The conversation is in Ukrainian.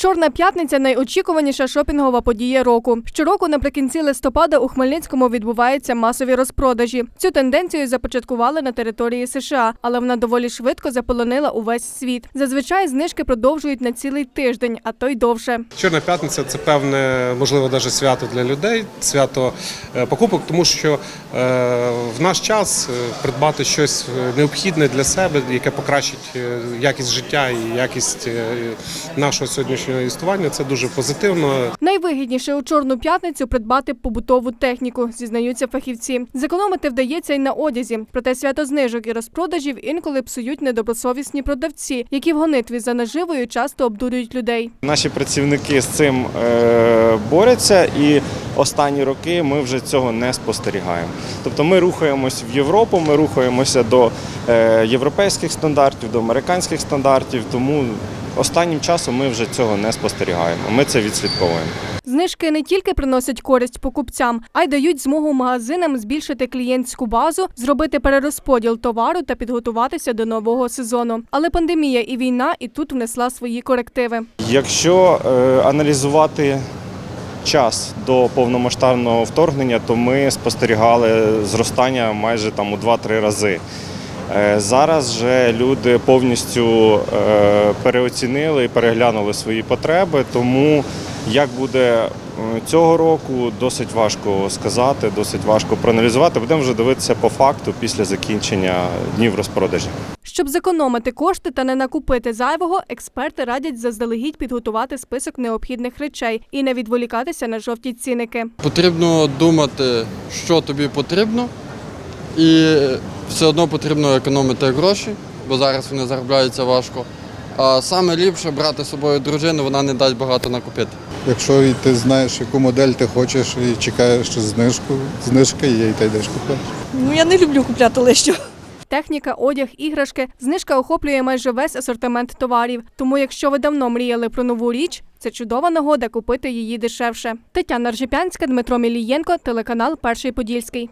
Чорна п'ятниця найочікуваніша шопінгова подія року. Щороку наприкінці листопада у Хмельницькому відбуваються масові розпродажі. Цю тенденцію започаткували на території США, але вона доволі швидко заполонила увесь світ. Зазвичай знижки продовжують на цілий тиждень, а то й довше. Чорна п'ятниця це певне, можливо, навіть свято для людей, свято е, покупок, тому що е, в наш час е, придбати щось необхідне для себе, яке покращить якість життя і якість нашого сьогоднішнього існування, це дуже позитивно. Найвигідніше у чорну п'ятницю придбати побутову техніку, зізнаються фахівці. Зекономити вдається й на одязі. Проте свято знижок і розпродажів інколи псують недобросовісні продавці, які в гонитві за наживою часто обдурюють людей. Наші працівники з цим е, борються, і останні роки ми вже цього не спостерігаємо. Тобто ми рухаємось в Європу, ми рухаємося до е, європейських стандартів, до американських стандартів, тому останнім часом ми вже цього не спостерігаємо. Ми це відслідковуємо. Знижки не тільки приносять користь покупцям, а й дають змогу магазинам збільшити клієнтську базу, зробити перерозподіл товару та підготуватися до нового сезону. Але пандемія і війна і тут внесла свої корективи. Якщо е, аналізувати час до повномасштабного вторгнення, то ми спостерігали зростання майже там у 2-3 рази. Е, Зараз же люди повністю е, переоцінили і переглянули свої потреби, тому як буде е, цього року, досить важко сказати, досить важко проаналізувати. Будемо вже дивитися по факту після закінчення днів розпродажі. Щоб зекономити кошти та не накупити зайвого, експерти радять заздалегідь підготувати список необхідних речей і не відволікатися на жовті ціники. Потрібно думати, що тобі потрібно, і все одно потрібно економити гроші, бо зараз вони заробляються важко. А саме ліпше брати з собою дружину, вона не дасть багато накупити. Якщо і ти знаєш, яку модель ти хочеш і чекаєш знижку, знижка є, і ти йдеш купуєш. Ну я не люблю купляти лещу. Техніка, одяг, іграшки. Знижка охоплює майже весь асортимент товарів. Тому, якщо ви давно мріяли про нову річ, це чудова нагода купити її дешевше. Тетяна Ржепянська, Дмитро Мілієнко, телеканал Перший Подільський.